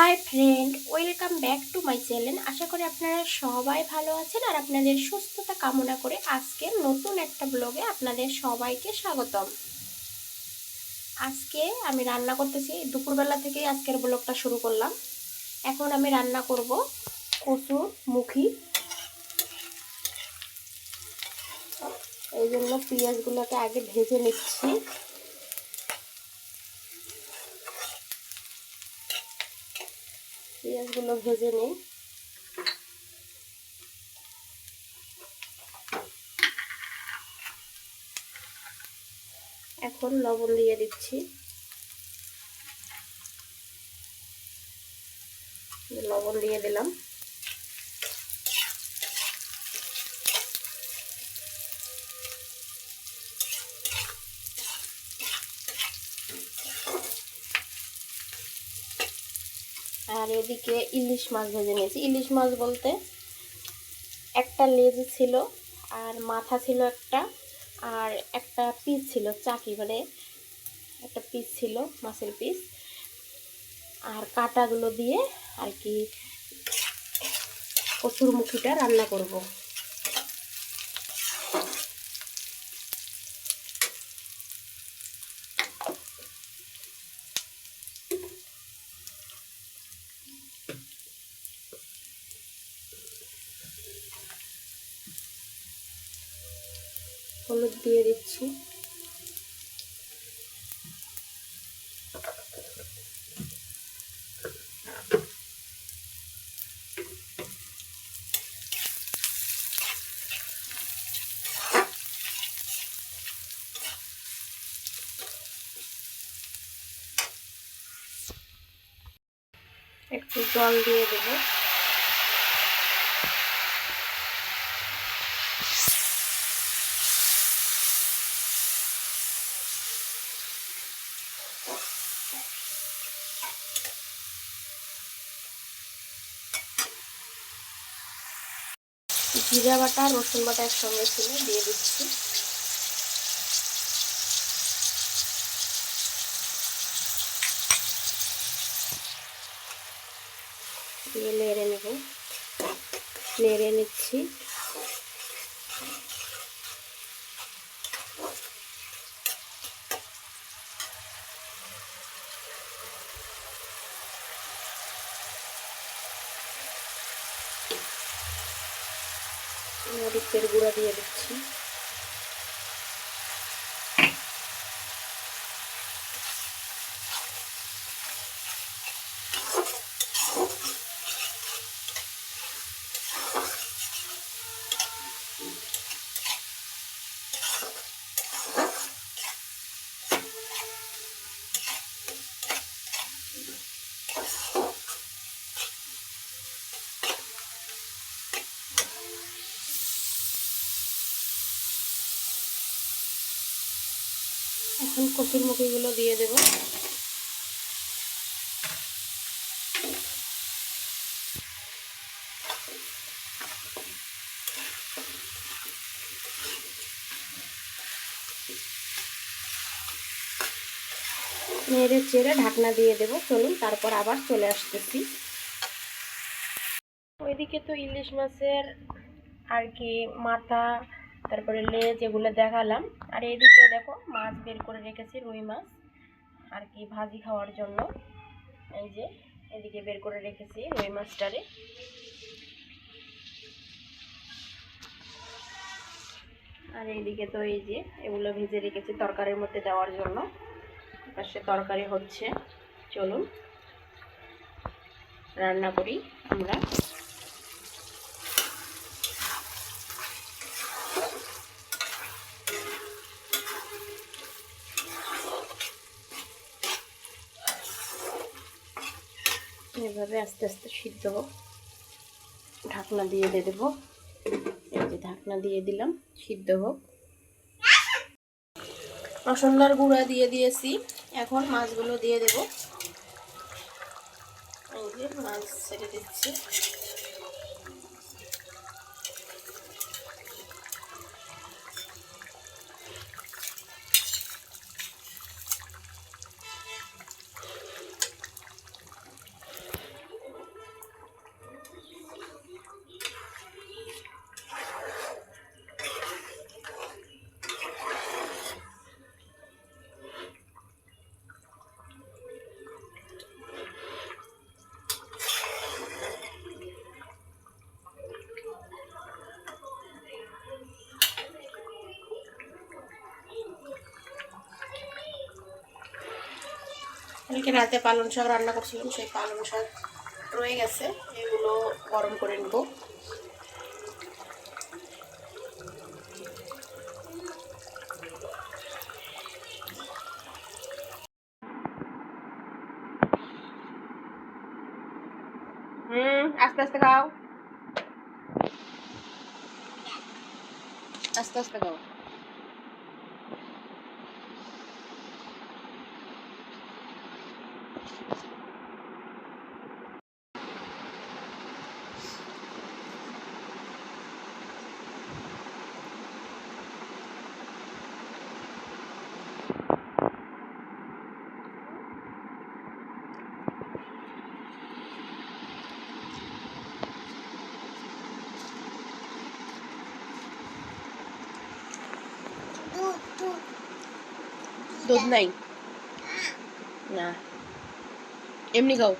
Hi friend welcome back to my channel আশা করি আপনারা সবাই ভালো আছেন আর আপনাদের সুস্থতা কামনা করে আজকে নতুন একটা ব্লগে আপনাদের সবাইকে স্বাগতম। আজকে আমি রান্না করতেছি, দুপুরবেলা থেকেই আজকের ব্লগটা শুরু করলাম। এখন আমি রান্না করব কচুর মুখি। এই জন্য পেঁয়াজগুলোকে আগে ভেজে নিচ্ছি। পেঁয়াজগুলো ভেজে নিই। এখন লবণ দিয়ে দিচ্ছি। লবণ দিয়ে দিলাম। আর এদিকে ইলিশ মাছ ভেজে নিয়েছি। ইলিশ মাছ বলতে একটা লেজ ছিল আর মাথা ছিল একটা আর একটা পিস ছিল, চাকি মানে একটা পিস ছিল, মাছের পিস। আর কাটাগুলো দিয়ে আর কি কচুর মুখিটা রান্না করব। হলুদ দিয়ে দিচ্ছি। একটু জল দিয়ে দেবো। জিরা বাটা রসুন বাটা একসঙ্গে ছিল দিয়ে দিচ্ছি। দিয়ে নেড়ে নেব। নেড়ে নিচ্ছি। মরিচের গুঁড়া দিয়ে দিচ্ছি এখন কচুর মুখিগুলো দিয়ে দেব। নেড়ে চেড়ে ঢাকনা দিয়ে দেব। চলুন, তারপর আবার চলে আসতেছি। ওইদিকে তো ইলিশ মাছের আর কি মাথা তারপরে লেজ এগুলো দেখালাম। আর এদিকে দেখো মাছ বের করে রেখেছি, রুই মাছ আর কি ভাজি খাওয়ার জন্য। এই যে, এদিকে বের করে রেখেছি রুই মাছটারে। আর এইদিকে তো এই যে, এগুলো ভেজে রেখেছি তরকারির মধ্যে দেওয়ার জন্য। পাশে তরকারি হচ্ছে। চলুন, রান্না করি আমরা। এভাবে আস্তে আস্তে সিদ্ধ হোক ঢাকনা দিয়ে দিয়ে দেবো। এই যে ঢাকনা দিয়ে দিলাম, সিদ্ধ হোক। মশলার গুঁড়া দিয়ে দিয়েছি। এখন মাছগুলো দিয়ে দেবো। এই যে মাছ ছেড়ে দিচ্ছি। কালকে রাতে পালং শাক রান্না করছিলাম, সেই পালং শাক রয়ে গেছে। এগুলো গরম করে নেব। হুম, আস্তে আস্তে খাও। আস্তে আস্তে খাও। দুধ নাই না এমনি খাও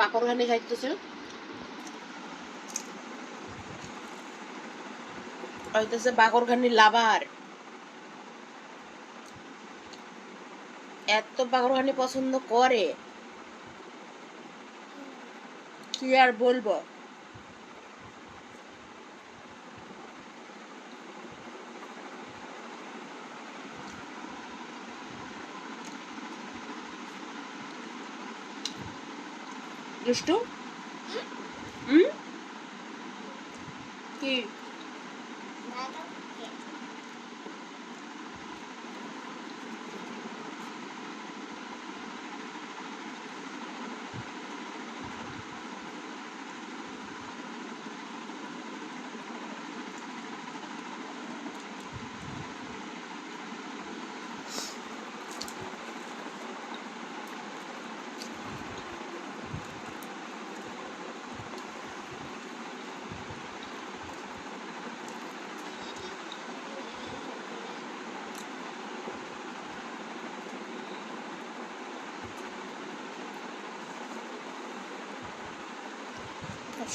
বাকর খানি খাইতেছে? বাকর খানি লাভার। এত বাকরখানি পছন্দ করে। কি আর বলব? দুষ্টু? হুম? কি?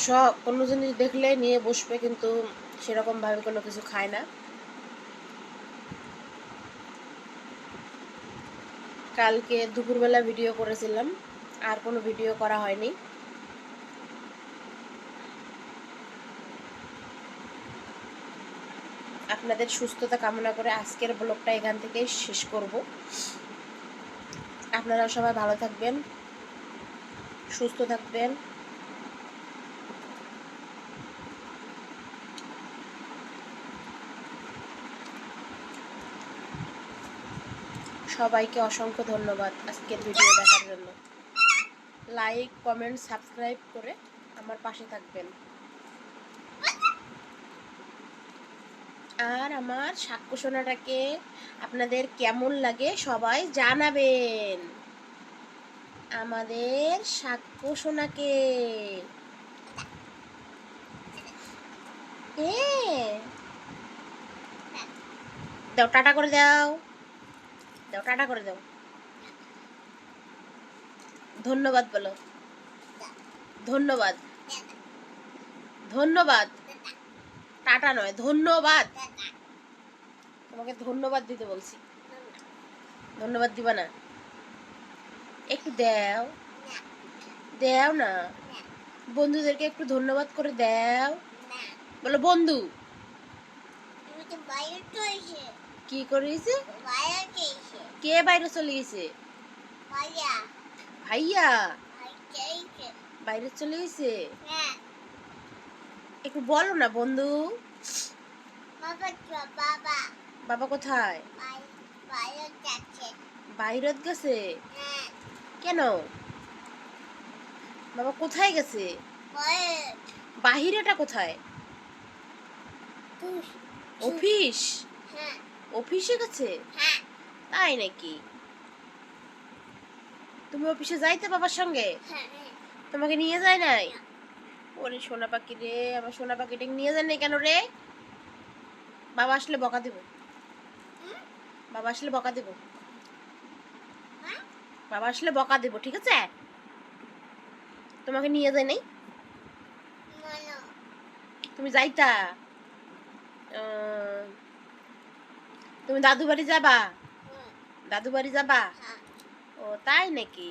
সব কোনো জিনিস দেখলে নিয়ে বসবে, কিন্তু সেরকম ভাবে কোনো কিছু খায় না। কালকে দুপুরবেলা ভিডিও করেছিলাম, আর কোনো ভিডিও করা হয়নি। আপনাদের সুস্থতা কামনা করে আজকের ব্লগটা এখান থেকে শেষ করব। আপনারা সবাই ভালো থাকবেন, সুস্থ থাকবেন। সবাইকে অসংখ্য ধন্যবাদ আজকের ভিডিও দেখার জন্য। লাইক কমেন্ট সাবস্ক্রাইব করে আমার পাশে থাকবেন। আর আমার সাক্ষ্য সোনাটাকে আপনাদের কেমন লাগে সবাই জানাবেন। আমাদের সাক্ষ্য সোনাকে এ। দাও, টাটা করে দাও। দাও, টাটা করে দাও। ধন্যবাদ বলো। ধন্যবাদ। ধন্যবাদ। টাটা নয়, ধন্যবাদ। তোমাকে ধন্যবাদ দিতে বলছি। ধন্যবাদ দিবা না। একটু দাও। দাও না। বন্ধুদেরকে একটু ধন্যবাদ করে দাও। বলো, বন্ধু। কি করেছে? কে বাইরে চলে গেছে? ভাইয়া। বাইরে চলে গেছে? একটু বলো না বন্ধু। বাবা কোথায়? বাইরত গেছে? কেন? বাবা কোথায় গেছে? বাহিরেটা কোথায়? অফিস? অফিসে গেছে? তাই নাকি? তুমি অফিসে যাইতে বাবার সঙ্গে? তোমাকে নিয়ে যায় নাই? ওরে সোনা পাখি রে আমার সোনা পাখিটাকে নিয়ে যায় নাই কেন রে? বাবা আসলে বকা দেব। বাবা আসলে বকা দেব। বাবা আসলে বকা দেব ঠিক আছে? তোমাকে নিয়ে যায় নাই? তুমি যাইতা। আহ, তুমি দাদু বাড়ি যাবা? দাদু বাড়ি যাবা? ও তাই নাকি?